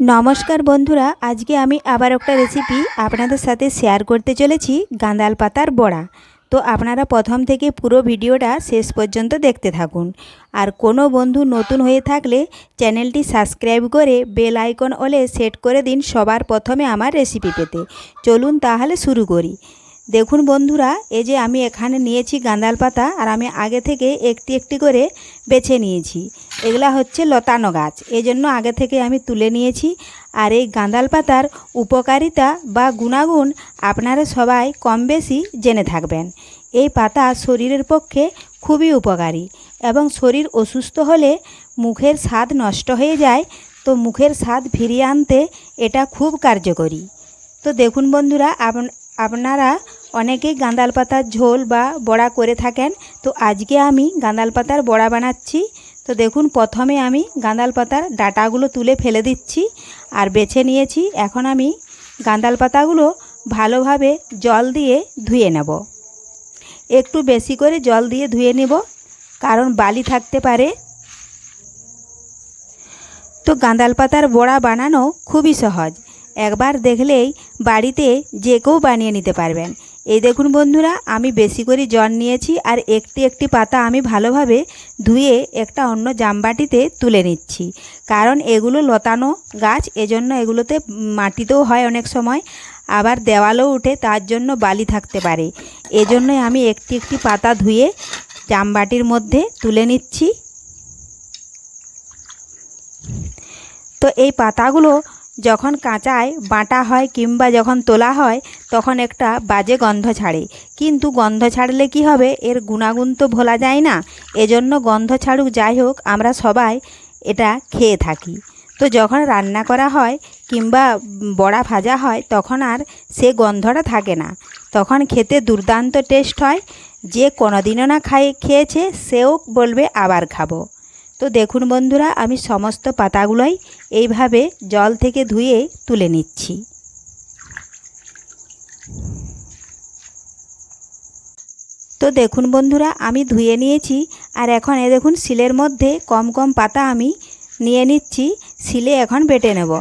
নমস্কার বন্ধুরা, আজকে আমি আবার একটা রেসিপি আপনাদের সাথে শেয়ার করতে চলেছি, গাঁদাল পাতার বড়া। তো আপনারা প্রথম থেকে পুরো ভিডিওটা শেষ পর্যন্ত দেখতে থাকুন। আর কোনো বন্ধু নতুন হয়ে থাকলে চ্যানেলটি সাবস্ক্রাইব করে বেল আইকন ওলে সেট করে দিন সবার প্রথমে আমার রেসিপি পেতে। চলুন তাহলে শুরু করি। দেখুন বন্ধুরা, এই যে আমি এখানে নিয়েছি গাঁদাল পাতা আর আমি আগে থেকে একটি একটি করে বেছে নিয়েছি। এগুলা হচ্ছে লতানো গাছ। এই জন্য আগে থেকে আমি তুলে নিয়েছি। আর এই গাঁদাল পাতার উপকারিতা বা গুণাগুণ আপনারা সবাই কম বেশি জেনে থাকবেন। এই পাতা শরীরের পক্ষে খুবই উপকারী এবং শরীর অসুস্থ হলে মুখের স্বাদ নষ্ট হয়ে যায়, তো মুখের স্বাদ ফিরিয়ে আনতে এটা খুব কার্যকরী। তো দেখুন বন্ধুরা, আপ- আপনারা অনেকেই গাঁদাল পাতার ঝোল বা বড়া করে থাকেন। তো আজকে আমি গাঁদাল পাতার বড়া বানাচ্ছি। তো দেখুন, প্রথমে আমি গাঁদাল পাতার ডাটাগুলো তুলে ফেলে দিচ্ছি আর বেছে নিয়েছি। এখন আমি গাঁদাল পাতাগুলো ভালোভাবে জল দিয়ে ধুয়ে নেব। একটু বেশি করে জল দিয়ে ধুয়ে নেব, কারণ বালি থাকতে পারে। তো গাঁদাল পাতার বড়া বানানো খুবই সহজ। একবার দেখলেই বাড়িতে যে কেউ বানিয়ে নিতে পারবেন। এই দেখুন বন্ধুরা, আমি বেশি করে জল নিয়েছি আর একটি একটি পাতা আমি ভালোভাবে ধুয়ে একটা অন্য জামবাটিতে তুলে নিচ্ছি। কারণ এগুলো লতানো গাছ, এজন্য এগুলোতে মাটিতেও হয় অনেক সময়, আবার দেওয়ালও উঠে তার জন্য বালি থাকতে পারে। এজন্যই আমি একটি একটি পাতা ধুয়ে জামবাটির মধ্যে তুলে নিচ্ছি। তো এই পাতাগুলো যখন কাঁচায় বাটা হয় কিংবা যখন তোলা হয়, তখন একটা বাজে গন্ধ ছাড়ে। কিন্তু গন্ধ ছাড়লে কি হবে? এর গুণাগুণ তো ভোলা যায় না। এজন্য গন্ধ ছাড়ুক যাই হোক, আমরা সবাই এটা খেয়ে থাকি। তো যখন রান্না করা হয় কিংবা বড়া ভাজা হয়, তখন আর সে গন্ধটা থাকে না। তখন খেতে দুর্দান্ত টেস্ট হয়। যে কোনোদিনও না খাই খেয়েছে, সেও বলবে, আবার খাব। তো দেখুন বন্ধুরা, আমি সমস্ত পাতাগুলোই এইভাবে জল থেকে ধুয়ে তুলে নিচ্ছি। তো দেখুন বন্ধুরা, আমি ধুয়ে নিয়েছি, আর এখন এ দেখুন, শিলের মধ্যে কম কম পাতা আমি নিয়ে নিচ্ছি, শিলে এখন বেটে নেব।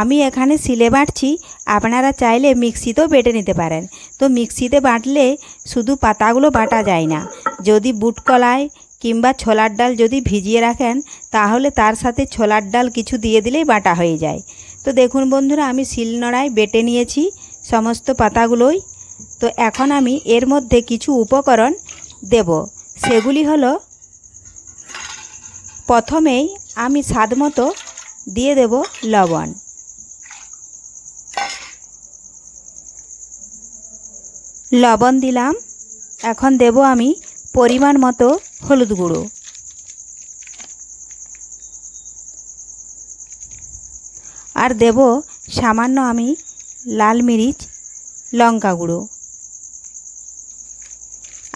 আমি এখানে শিলে বাটছি, আপনারা চাইলে মিক্সিতেও বেটে নিতে পারেন। তো মিক্সিতে বাটলে শুধু পাতাগুলো বাটা যায় না। যদি বুট কলাই কিংবা ছোলার ডাল যদি ভিজিয়ে রাখেন, তাহলে তার সাথে ছোলার ডাল কিছু দিয়ে দিলেই বাটা হয়ে যায়। তো দেখুন বন্ধুরা, আমি শিলনোড়ায় বেটে নিয়েছি সমস্ত পাতাগুলোই। তো এখন আমি এর মধ্যে কিছু উপকরণ দেব। সেগুলি হলো, প্রথমেই আমি স্বাদ মতো দিয়ে দেব লবণ। লবণ দিলাম। এখন দেব আমি পরিমাণ মতো হলুদ গুঁড়ো। আর দেব সামান্য আমি লাল মিরিচ, লঙ্কা গুঁড়ো।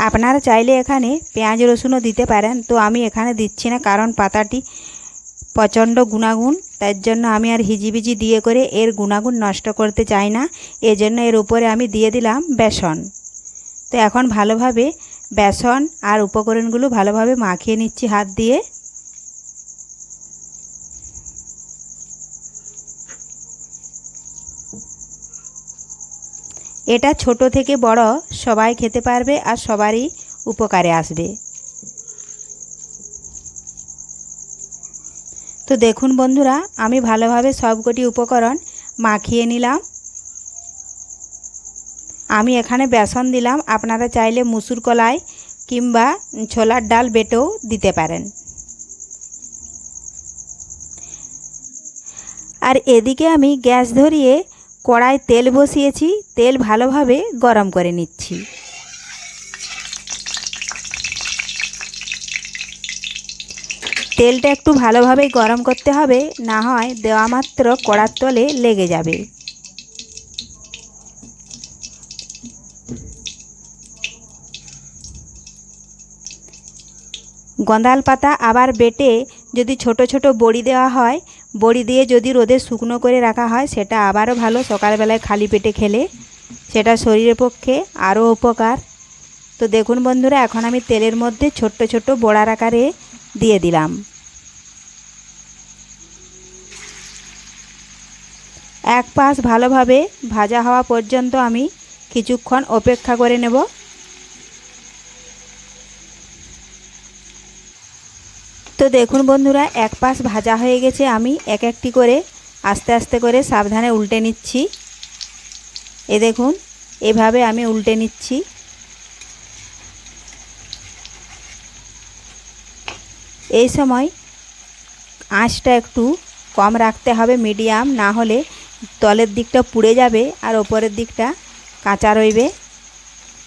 আপনারা চাইলে এখানে পেঁয়াজ রসুনও দিতে পারেন, তো আমি এখানে দিচ্ছি না, কারণ পাতাটি প্রচণ্ড গুণাগুণ, তার জন্য আমি আর হিজিবিজি দিয়ে করে এর গুণাগুণ নষ্ট করতে চাই না, এজন্য এর উপরে আমি দিয়ে দিলাম বেসন। তো এখন ভালোভাবে বেসন আর উপকরণগুলো ভালোভাবে মাখিয়ে নিচ্ছি হাত দিয়ে। এটা ছোট থেকে বড়, সবাই খেতে পারবে আর সবারই উপকারে আসবে। তো দেখুন বন্ধুরা, আমি ভালোভাবে সবকটি উপকরণ মাখিয়ে নিলাম। আমি এখানে বেসন দিলাম। আপনারা চাইলে মুসুর কলাই কিংবা ছোলার ডাল বেটেও দিতে পারেন। আর এদিকে আমি গ্যাস ধরিয়ে কড়ায় তেল বসিয়েছি। তেল ভালোভাবে গরম করে নিচ্ছি। তেলটা একটু ভালোভাবে গরম করতে হবে। না হয় দেওয়া মাত্র কড়ার তলে লেগে যাবে। গঁদাল পাতা আবার বেটে যদি ছোট ছোট বড়ি দেওয়া হয়, বড়ি দিয়ে যদি রোদে শুকনো করে রাখা হয়, সেটা আবারও ভালো সকালবেলায় খালি পেটে খেলে। সেটা শরীরের পক্ষে আরও উপকার। তো দেখুন বন্ধুরা, এখন আমি তেলের মধ্যে ছোট্ট ছোট্ট বড়ার আকারে দিয়ে দিলাম। এক পাশ ভালোভাবে ভাজা হওয়া পর্যন্ত আমি কিছুক্ষণ অপেক্ষা করে নেব। তো দেখুন বন্ধুরা, এক পাশ ভাজা হয়ে গেছে, আমি এক একটি করে আস্তে আস্তে করে সাবধানে উল্টে নিচ্ছি। এ দেখুন, এভাবে আমি উল্টে নিচ্ছি। এই সময় আঁচটা একটু কম রাখতে হবে, মিডিয়াম, না হলে তলের দিকটা পুড়ে যাবে আর ওপরের দিকটা কাঁচা রইবে।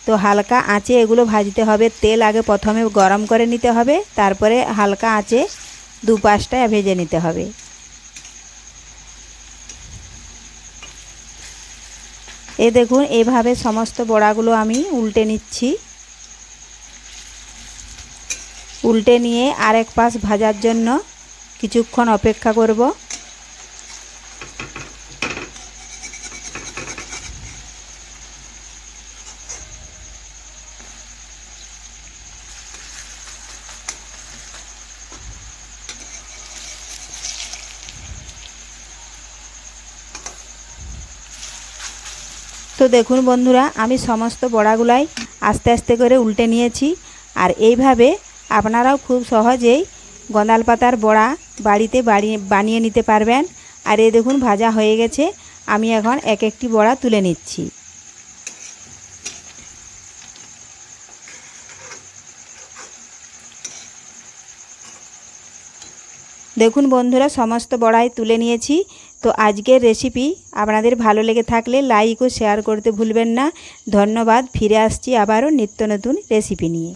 তো হালকা আঁচে এগুলো ভাজতে হবে। তেল আগে প্রথমে গরম করে নিতে হবে, তারপরে হালকা আঁচে দু পাশটা ভেজে নিতে হবে। এ দেখুন, এভাবে সমস্ত বড়াগুলো আমি উল্টে নিচ্ছি। উল্টে নিয়ে আরেক পাশ ভাজার জন্য কিছুক্ষণ অপেক্ষা করব। তো দেখুন বন্ধুরা, আমি সমস্ত বড়াগুলাই আস্তে আস্তে করে উল্টে নিয়েছি। আর এইভাবে আপনারাও খুব সহজেই গঁদাল পাতার বড়া বাড়িতে বানিয়ে নিতে পারবেন। আর এই দেখুন, ভাজা হয়ে গেছে। আমি এখন এক একটি বড়া তুলে নিচ্ছি। দেখুন বন্ধুরা, সমস্ত বড়াই তুলে নিয়েছি। তো আজকের রেসিপি আপনাদের ভালো লেগে থাকলে লাইক ও শেয়ার করতে ভুলবেন না। ধন্যবাদ, ফিরে আসছি আবারও নিত্য নতুন রেসিপি নিয়ে।